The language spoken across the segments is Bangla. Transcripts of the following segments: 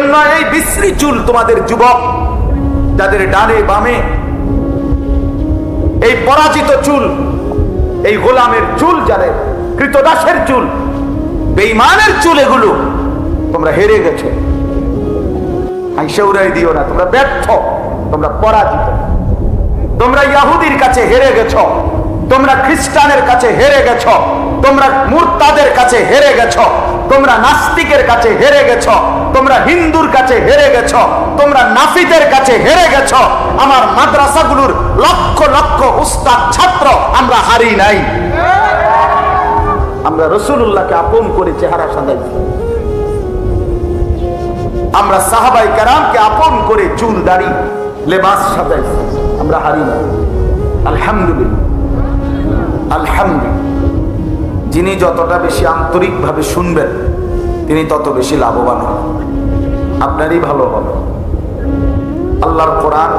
জন্য এই বিশ্রী চুল তোমাদের যুবক, যাদের ডানে বামে এই পরাজিত চুল, এই গোলামের চুল, যাদের কৃতদাসের চুল বেইমানের চুল এগুলো তোমরা হেরে গেছো। দিও না, তোমরা ব্যর্থ, তোমরা পরাজিত। তোমরা ইয়াহুদির কাছে হেরে গেছ, তোমরা খ্রিস্টানের কাছে হেরে গেছ, তোমরা মুরতাদের কাছে হেরে গেছ, তোমরা নাস্তিকের কাছে হেরে গেছ। তোমরা হিন্দুর কাছে হেরে গেছ, তোমরা নাফিদের কাছে হেরে গেছ, আমার মাদ্রাসাগুলোর লক্ষ লক্ষ উস্তাদ ছাত্র আমরা হারি নাই। আমরা রসুল্লাহকে আপন করে চেহারা সাজাইছি। আমরা সাহাবাই কারামকে আপন করে চুল দাড়ি, লেবাস সাজাইছি, আমরা হারি না আলহামদুলিল্লাহ। আলহামদুলিল্লাহ। যিনি যতটা বেশি আন্তরিকভাবে শুনবেন তিনি তত বেশি লাভবান হন। আপনারই ভালো হবে। আল্লাহর কোরআন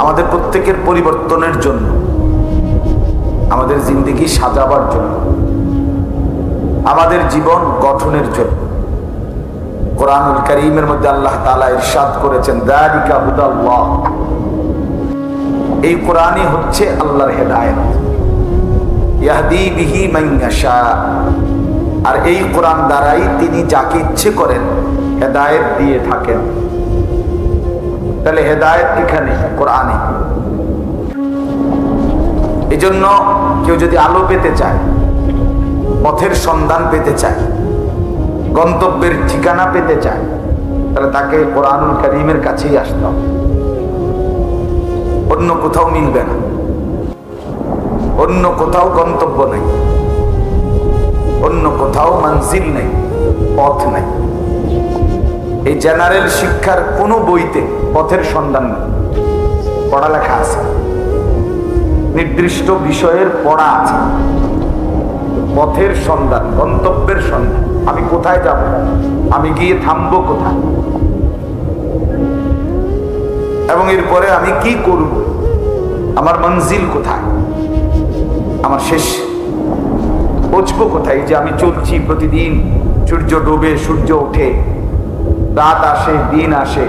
আমাদের প্রত্যেকের পরিবর্তনের জন্য, আমাদের জিন্দিগি সাজাবার জন্য, আমাদের জীবন গঠনের জন্য। কোরআনুল করিমের মধ্যে আল্লাহ তালা ইরশাদ করেছেন দারিকা হুদাল্লাহ। এই কোরআনই হচ্ছে আল্লাহর হেদায়ত। ইয়াহদি বিহি মাইয়াশা আর এই কোরআন দ্বারাই তিনি যাকে ইচ্ছে করেন হেদায়েত দিয়ে থাকেন। তাহলে হেদায়েত এখানে, কোরআনে। এই জন্য কেউ যদি আলো পেতে চায়, পথের সন্ধান পেতে চায়, গন্তব্যের ঠিকানা পেতে চায়, তাহলে তাকে কোরআনুল করিমের কাছেই আসতে হবে। অন্য কোথাও মিলবে না। অন্য কোথাও গন্তব্য নেই। অন্য কোথাও মানসিল নেই, পথ নেই। এই জেনারেল শিক্ষার কোনো বইতে পথের সন্ধান নেই। পড়ালেখা আছে। নির্দিষ্ট বিষয়ের পড়া আছে। পথের সন্ধান, গন্তব্যের সন্ধান। আমি কোথায় যাব? আমি গিয়ে থামবো কোথায়? এবং এরপরে আমি কি করব? আমার মঞ্জিল কোথায়? আমার শেষ পৌঁছবো কোথায় যে আমি চলছি প্রতিদিন। সূর্য ডোবে, সূর্য ওঠে, রাত আসে, দিন আসে।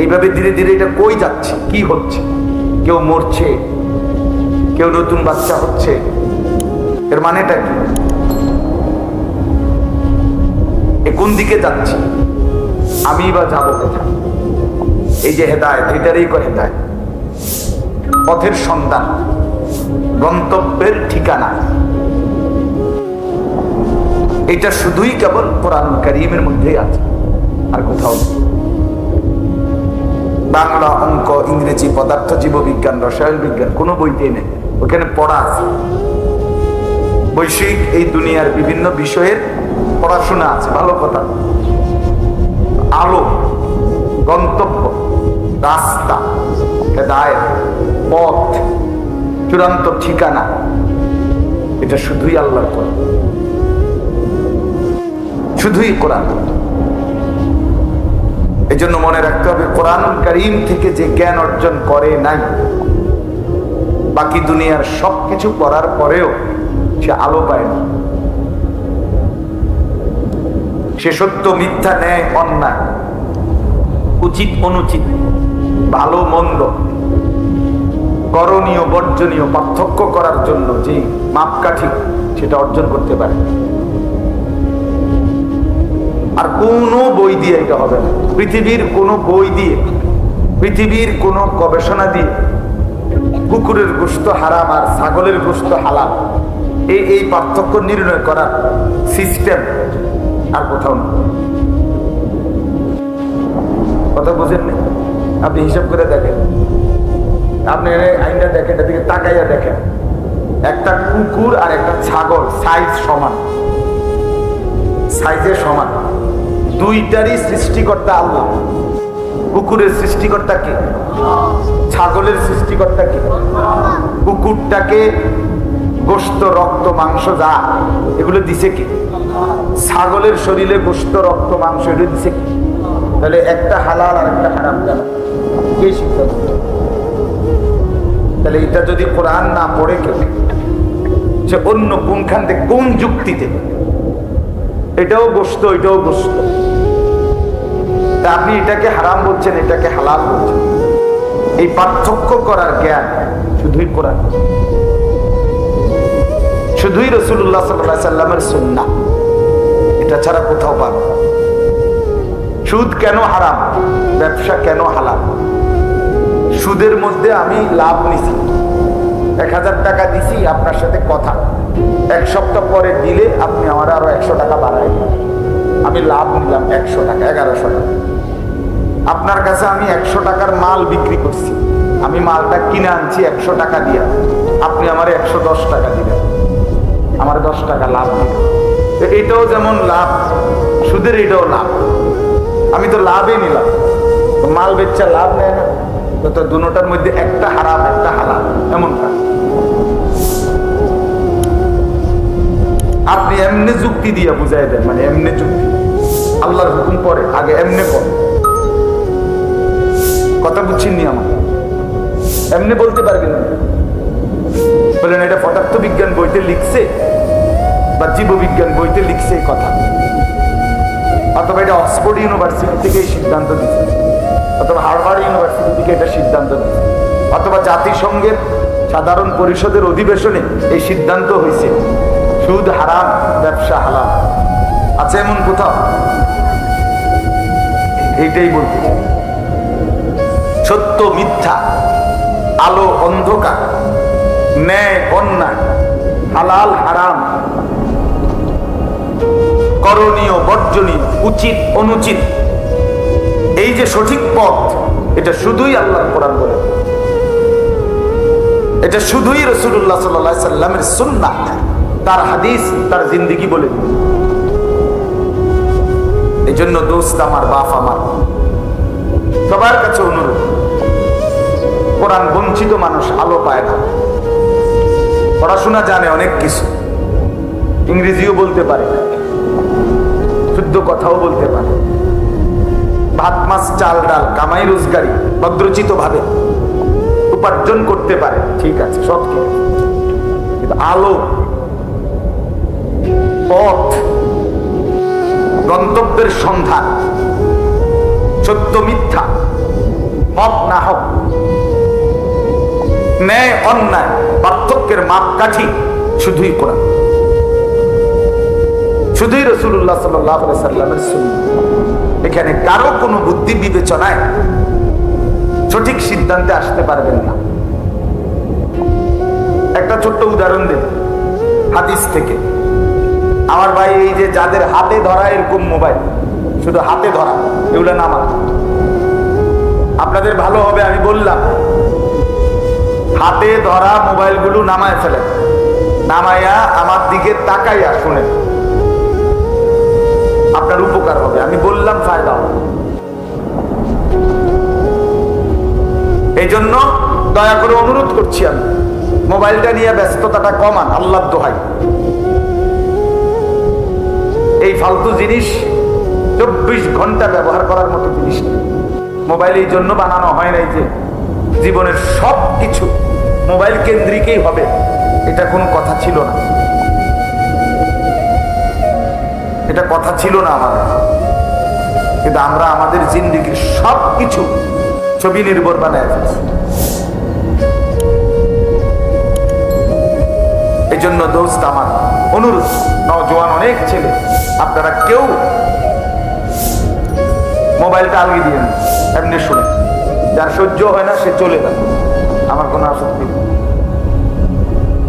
এইভাবে ধীরে ধীরে এটা কই যাচ্ছে, কি হচ্ছে? কেউ মরছে, কেউ নতুন বাচ্চা হচ্ছে। এর মানেটা কি? এ কোন দিকে যাচ্ছি? আমি বা যাব কোথায়? এই যে হেদায়ত, এটারই কো হেদায়ত? পথের সন্তান গন্তব্যের ঠিকানা। এটা শুধুই কেবল কোরআন করিমের মধ্যেই আছে, আর কোথাও বাংলা অঙ্ক, ইংরেজি পদার্থ, জীববিজ্ঞান, রসায়ন বিজ্ঞান, কোনো বইতেই নেই। ওখানে পড়া আছে। বৈশ্বিক এই দুনিয়ার বিভিন্ন বিষয়ের পড়াশোনা আছে, ভালো কথা। আলো, গন্তব্য, রাস্তা, হেদায়ত, পথ, চূড়ান্ত ঠিকানা, এটা শুধুই আল্লাহর কোরআন শুধুই কোরআন। এই জন্য মনে রাখতে হবে কোরআন করিম থেকে যে জ্ঞান অর্জন করে নাই, বাকি দুনিয়ার সবকিছু করার পরেও সে আলো পায় না। সে সত্য, মিথ্যা, ন্যায়, অন্যায়, উচিত, অনুচিত, ভালো, মন্দ, করণীয়, বর্জনীয়, পার্থক্য করার জন্য যে মাপকাঠি সেটা অর্জন করতে পারে। আর কোনো বই দিয়ে এটা হবে না। পৃথিবীর কোনো বই দিয়ে, পৃথিবীর কোনো গবেষণা দিয়ে কুকুরের গোস্ত হারাম আর ছাগলের গোস্ত হালাল। এই এই পার্থক্য নির্ণয় করার সিস্টেম আর কোথাও নেই কথা বুঝেন না? আপনি হিসাব করে দেখেন। আপনি আইনটা দেখেন এটা এদিকে তাকাইয়া দেখেন। একটা কুকুর আর একটা ছাগল সাইজ সমান। সাইজে সমান। দুইটারই সৃষ্টিকর্তা আল্লাহ। কুকুরের সৃষ্টিকর্তা কে? ছাগলের সৃষ্টিকর্তা কে? কুকুরটাকে গোস্ত রক্ত, মাংস যা, এগুলো দিছে কি? ছাগলের শরীরে গোস্ত রক্ত, মাংস, এগুলো দিছে কি? তাহলে একটা হালাল আর একটা হারাম কে শিক্ষা তাহলে এটা যদি কোরআন না পড়ে কেউ, সে অন্য কোনখান থেকে, কোন যুক্তিতে? এটাও গোস্ত এটাও গোস্ত আপনি এটাকে হারাম বলছেন, এটাকে হালাল বলছেন। এই পার্থক্য করার জ্ঞান শুধুই কোরআন। শুধুই রসুল্লাহ সাল্লামের সুন্না এটা ছাড়া কোথাও পাবো। সুদ কেন হারাম? ব্যবসা কেন হালাল? সুদের মধ্যে আমি লাভ নিছি। এক হাজার টাকা দিছি, আপনার সাথে কথা। এক সপ্তাহ পরে দিলে আপনি আমার আরও একশো টাকা বাড়াই। আমি লাভ নিলাম একশো টাকা, এগারোশো টাকা। আপনার কাছে আমি একশো টাকার মাল বিক্রি করছি। আমি মালটা কিনে আনছি একশো টাকা দিয়ে। আপনি আমার একশো দশ টাকা দিলেন আমার দশ টাকা লাভ দিলেন তো এটাও যেমন লাভ, সুদের এটাও লাভ। আমি তো লাভই নিলাম। মাল বেচা লাভ নেয় না। তো দুটার মধ্যে একটা হারাম, একটা হালাল এমন এমনি যুক্তি দিয়ে বুঝাই দেন মানে এমনি যুক্তি। আল্লাহর হুকুম পরে, আগে এমনি কর কথা বুঝছেন নি আমার এমনি বলতে পারবেন না। বলেন, এটা পদার্থ বিজ্ঞান বইতে লিখছে বা জীববিজ্ঞান বইতে লিখছে এই কথা। অথবা এটা অক্সফোর্ড ইউনিভার্সিটি থেকে এই সিদ্ধান্ত দিচ্ছে অথবা হার্ভার্ড ইউনিভার্সিটি থেকে এটা সিদ্ধান্ত দিচ্ছে অথবা জাতিসংঘের সাধারণ পরিষদের অধিবেশনে এই সিদ্ধান্ত হয়েছে। সুদ হারাম, ব্যবসা হালাল। আছে এমন কোথাও? এইটাই বলতে সত্য, মিথ্যা, আলো, অন্ধকার, ন্যায় অন্যায় হালাল, হারাম, করণীয়, বর্জনীয়, উচিত, অনুচিত, এই যে সঠিক পথ, এটা শুধুই আল্লাহ কোরআন বলে। এটা শুধুই রসুল্লাহ সাল্লাহ সাল্লামের সুন্না তার হাদিস, তার জিন্দিগি বলে এই জন্য দোস্ত আমার, বাপ আমার, সবার কাছে অনুরোধ, কোরআন বঞ্চিত মানুষ আলো পায় না। পড়াশোনা জানে অনেক কিছু, ইংরেজিও বলতে পারে শুদ্ধ কথাও বলতে পারে ভাত, মাছ, চাল, ডাল, কামাই, রোজগারি ভদ্রচিত ভাবে উপার্জন করতে পারে, ঠিক আছে সব কিন্তু আলো পথ, গন্তব্যের সন্ধান, সত্য মিথ্যা হক না হক। ন্যায়, অন্যায়, পার্থক্যের মাপকাঠি শুধুই কোরআন। শুধুই রসুল্লাহ সাল্লামের এখানে কারও কোনো বুদ্ধি বিবেচনায় সঠিক সিদ্ধান্তে আসতে পারবেন না। একটা ছোট্ট উদাহরণ দেন হাদিস থেকে। আমার ভাই এই যে যাদের হাতে ধরা, এরকম মোবাইল। শুধু হাতে ধরা, এগুলো নামা আপনাদের ভালো হবে, আমি বললাম। হাতে ধরা মোবাইলগুলো নামায় ফেলেন। নামাইয়া আমার দিকে তাকাইয়া শুনেন। আপনার উপকার হবে, আমি বললাম ফায়দা হবে। এই জন্য দয়া করে অনুরোধ করছি আমি, মোবাইলটা নিয়ে ব্যস্ততাটা কমান আল্লাহ দোহাই। এই ফালতু জিনিস চব্বিশ ঘণ্টা ব্যবহার করার মতো জিনিস মোবাইল এই জন্য বানানো হয় নাই যে জীবনের সব কিছু মোবাইল কেন্দ্রিকেই হবে, এটা কোনো কথা ছিল না। এটা কথা ছিল না আমাদের কিন্তু আমরা আমাদের জিন্দিগির সব কিছু ছবি নির্ভর বানায় ফেলছি। জন্য দোস্ত আমার অনুরোধ। নজওয়ান অনেক ছেলে। আপনারা কেউ মোবাইলটা আলগি দিয়ে এমনি শুনে যার সহ্য হয় না, সে চলে যাবে। আমার কোনো আসক্তি নেই।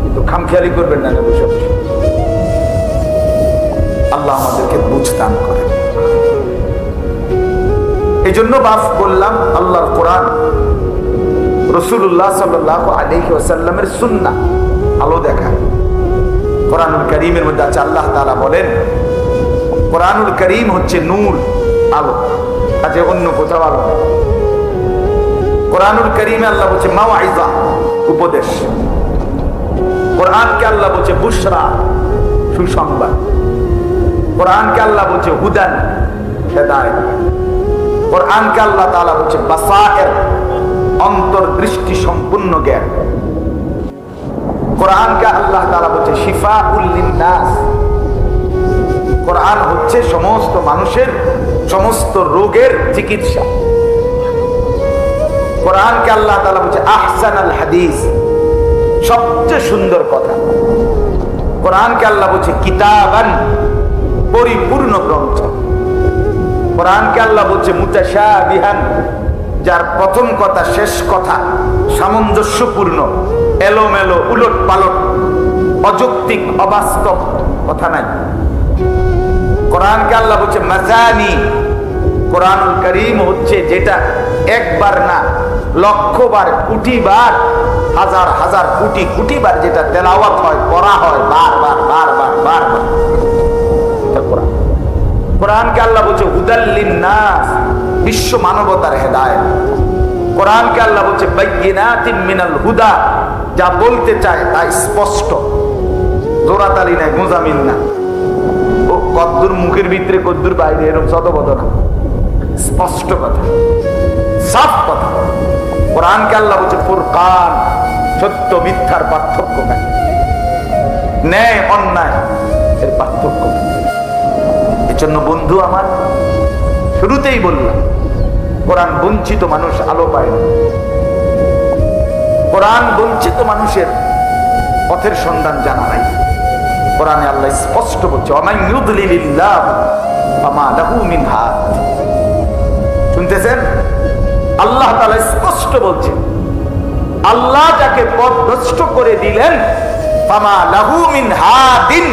কিন্তু খামখেয়ালি করবেন না বসে আল্লাহ আমাদেরকে বুঝদান করে এই জন্য বাস করলাম আল্লাহর কোরআন রসুল্লাহ সাল্লাহ আলহি সুন্না আলো দেখায়। কোরআনুল করিমের মধ্যে আছে, আল্লাহ তালা বলেন, কোরআনুল করিম হচ্ছে নূর, আলো আছে অন্য কোথাও আলো কোরআনুল করিমে আল্লাহ বলছে মাওয়াইজা, উপদেশ। কোরআনকে আল্লাহ বলছে বুশরা, সুসংবাদ। কোরআনকে আল্লাহ বলছে হুদান, হেদায়ত। কোরআনকে আল্লাহ তাআলা বলছে বাসায়ের অন্তর্দৃষ্টি সম্পূর্ণ জ্ঞান। কোরআনকে আল্লাহ তাআলা বলছে শিফা উল্লিন নাস কোরআন হচ্ছে সমস্ত মানুষের, সমস্ত রোগের চিকিৎসা। কোরআনকে আল্লাহ তালা বলছে আহসান আল হাদিস। সবচেয়ে সুন্দর কথা। কোরআনকে আল্লাহ বলছে, কিতাবান পরিপূর্ণ গ্রন্থ। কোরআনকে আল্লাহ বলছে মুতাশা বিহান যার প্রথম কথা, শেষ কথা। সামঞ্জস্যপূর্ণ, এলোমেলো উলট পালট অযৌক্তিক, অবাস্তব কথা নাই। কোরআনকে আল্লাহ বলছে, মাজানি। কোরআনুল করিম হচ্ছে যেটা একবার না, লক্ষবার, কোটিবার, হাজার হাজার, কোটি, কোটিবার যেটা তেলাওয়াত হয়, পড়া হয় বারবার বারবার বারবার কোরআন। কোরআনকে আল্লাহ বলছে হুদাল্লিন বিশ্ব মানবতার হেদায়েত। কোরআনকে আল্লাহ বলছে মিনাল হুদা যা বলতে চায় তা স্পষ্ট। জোরাতালি নাই গোজামিন না ও কদ্দুর মুখের ভিতরে কদ্দুর বাইরে, এরকম শতবদ না। স্পষ্ট কথা। সাফ কথা। কোরআনকে আল্লাহ বলছে, ফুরকান সত্য, মিথ্যার পার্থক্য নাই। ন্যায়, অন্যায়, এর পার্থক্য এজন্য বন্ধু আমার, শুরুতেই বললাম কোরআন বঞ্চিত মানুষ আলো পায় না। কোরআন বঞ্চিত মানুষের পথের সন্ধান জানা নাই। কোরআনে আল্লাহ স্পষ্ট বলছে শুনতেছেন? আল্লাহ তাআলা স্পষ্ট বলছেন আল্লাহ যাকে পথ ভ্রষ্ট করে দিলেন, ফামা লাহু মিন হাদিন,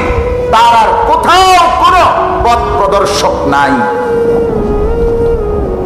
তার আর কোথাও কোনো পথ প্রদর্শক নাই।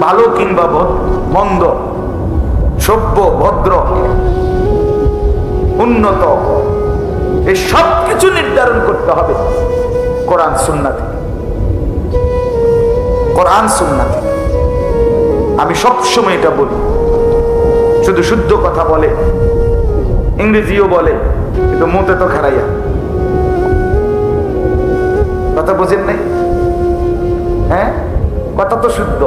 ভালো কিংবা মন্দ, সভ্য, ভদ্র, উন্নত এই সব কিছু নির্ধারণ করতে হবে কোরআন সুন্না থেকে কোরআন সুন্না থেকে আমি সবসময় এটা বলি। শুধু শুদ্ধ কথা বলে, ইংরেজিও বলে, কিন্তু মতে তো খারাইয়া। কথা বুঝেন নাই? হ্যাঁ? কথা তো শুদ্ধ।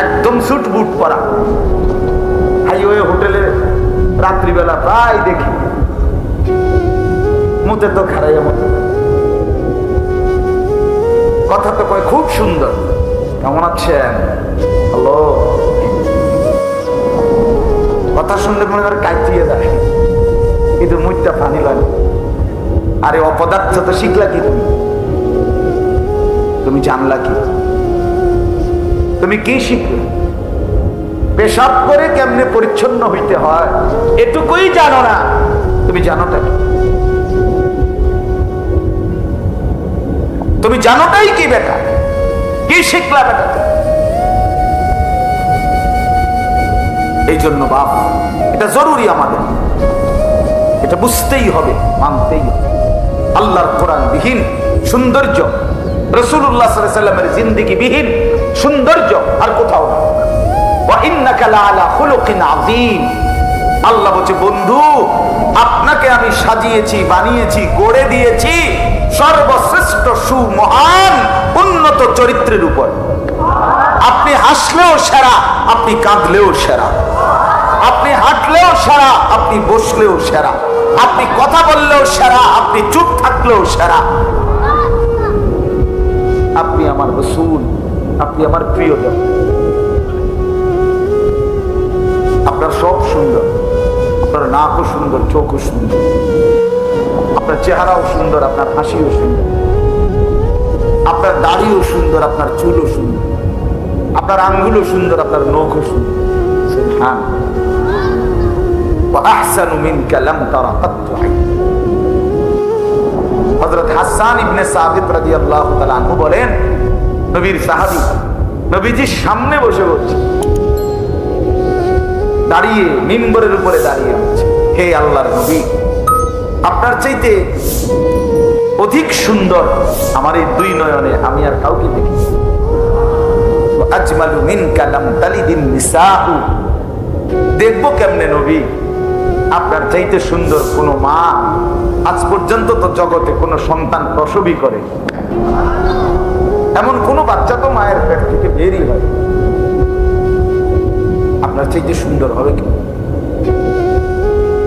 একদম সুট বুট পরা। হাইওয়ে হোটেলে রাত্রিবেলা প্রায় দেখি। মুতে তো খারাইয়া মতো। কথা তো কয় খুব সুন্দর। কেমন আছেন? হ্যালো? কথা শুনলে মনে করে কাটিয়ে যায়। কিন্তু মুখটা পানি লাগে। আরে অপদার্থ তো শিখলা কি তুমি? তুমি জানলা কি? তুমি কি শিখলে? পেশাব করে কেমনে পরিচ্ছন্ন হইতে হয়? এটুকুই জানো না। তুমি জানোটা কি? তুমি জানোটাই কি বেটা? কি শিখলা বেটা এই জন্য বাপ, এটা জরুরি আমাদের। এটা বুঝতেই হবে, মানতেই হবে। আল্লাহর কোরআন বিহীন সৌন্দর্য রসুল্লাহ সাল্লামের জিন্দিগি বিহীন সৌন্দর্য আর কোথাও আল্লাহ বলছে, বন্ধু, আপনাকে আমি সাজিয়েছি, বানিয়েছি, গড়ে দিয়েছি সর্বশ্রেষ্ঠ সুমহান উন্নত চরিত্রের উপর। আপনি হাসলেও সেরা, আপনি কাঁদলেও সেরা। আপনি হাঁটলেও সেরা, আপনি বসলেও সেরা। আপনি কথা বললেও সেরা, আপনি চুপ থাকলেও সেরা। আপনি আমার বসুন আপনি আমার প্রিয়জন আপনার সব সুন্দর আপনার নাকও সুন্দর চোখও সুন্দর আপনার চেহারাও সুন্দর আপনার হাসিও সুন্দর আপনার দাড়িও সুন্দর আপনার চুলও সুন্দর আপনার আঙ্গুলও সুন্দর আপনার নখও সুন্দর সুবহান وأحسن منك لم تر قط عين হযরত হাসান ইবনে সাবিত রাদিয়াল্লাহু তাআলা আনহু বলেন নবীর সাহাবি, নবীজির সামনে বসে বলছে, দাঁড়িয়ে মিম্বরের উপরে দাঁড়িয়ে বলছে, হে আল্লাহর নবী, আপনার চাইতে অধিক সুন্দর আমার এই দুই নয়নে আমি আর কাউকে দেখি আজমালু মিন কালাম তালিদিন নিসাউ। দেখব কেমনে নবী, আপনার চাইতে সুন্দর কোনো মা আজ পর্যন্ত তো জগতে কোনো সন্তান প্রসবই করে এমন কোনো বাচ্চা তো মায়ের পেট থেকে বেরই হয়। আপনার চাইতে সুন্দর হবে কি?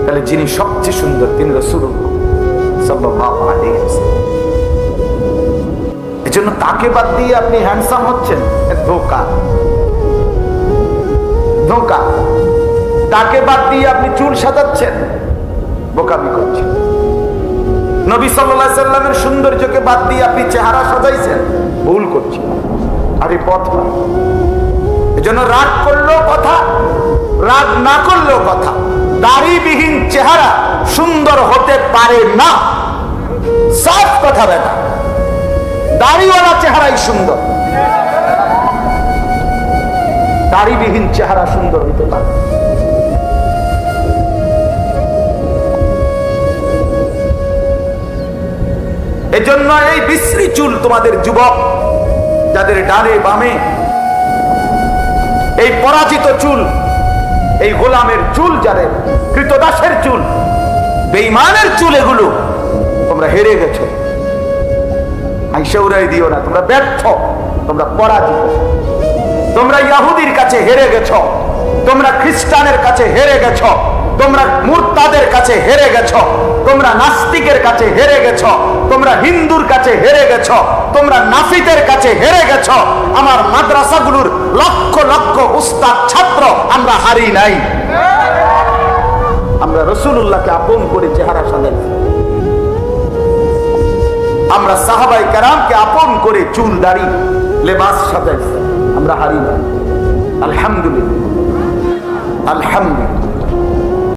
তাহলে যিনি সবচেয়ে সুন্দর, তিনি রসুল এই জন্য তাকে বাদ দিয়ে আপনি হ্যান্ডসাম হচ্ছেন ধোকা। ধোকা। তাকে বাদ দিয়ে আপনি চুল সাজাচ্ছেন, বোকামি করছেন। নবী সাল্লামের সৌন্দর্যকে বাদ দিয়ে আপনি চেহারা সাজাইছেন। ভুল করছেন আর এই পথ নয়। এজন্য রাগ করলেও কথা, রাগ না করলেও কথা। দাড়িবিহীন চেহারা সুন্দর হতে পারে না। সাফ কথা বেটা। দাড়িওয়ালা চেহারাই সুন্দর। দাড়িবিহীন চেহারা সুন্দর হতে পারে। এজন্য এই বিশ্রী চুল তোমাদের যুবক, যাদের ডানে বামে, এই পরাজিত চুল, এই গোলামের চুল যাদের, কৃতদাসের চুল বেইমানের চুল এগুলো, তোমরা হেরে গেছো। উড়াই দিও না, তোমরা ব্যর্থ, তোমরা পরাজিত। তোমরা ইয়াহুদির কাছে হেরে গেছ, তোমরা খ্রিস্টানের কাছে হেরে গেছো। তোমরা মুরতাদের কাছে হেরে গেছ। তোমরা নাস্তিকের কাছে হেরে গেছ। তোমরা হিন্দুর কাছে হেরে গেছ। তোমরা নাফিদের কাছে হেরে গেছ। আমার মাদ্রাসাগুলোর লক্ষ লক্ষ উস্তাদ ছাত্র আমরা হারি নাই। আমরা রসুল্লাহকে আপন করে চেহারা সাজাইছি আমরা সাহাবাই কারামকে আপন করে চুল, দাড়ি, লেবাস সাজাইছি আমরা হারি না আলহামদুলিল্লাহ। আলহামদুলিল্লাহ।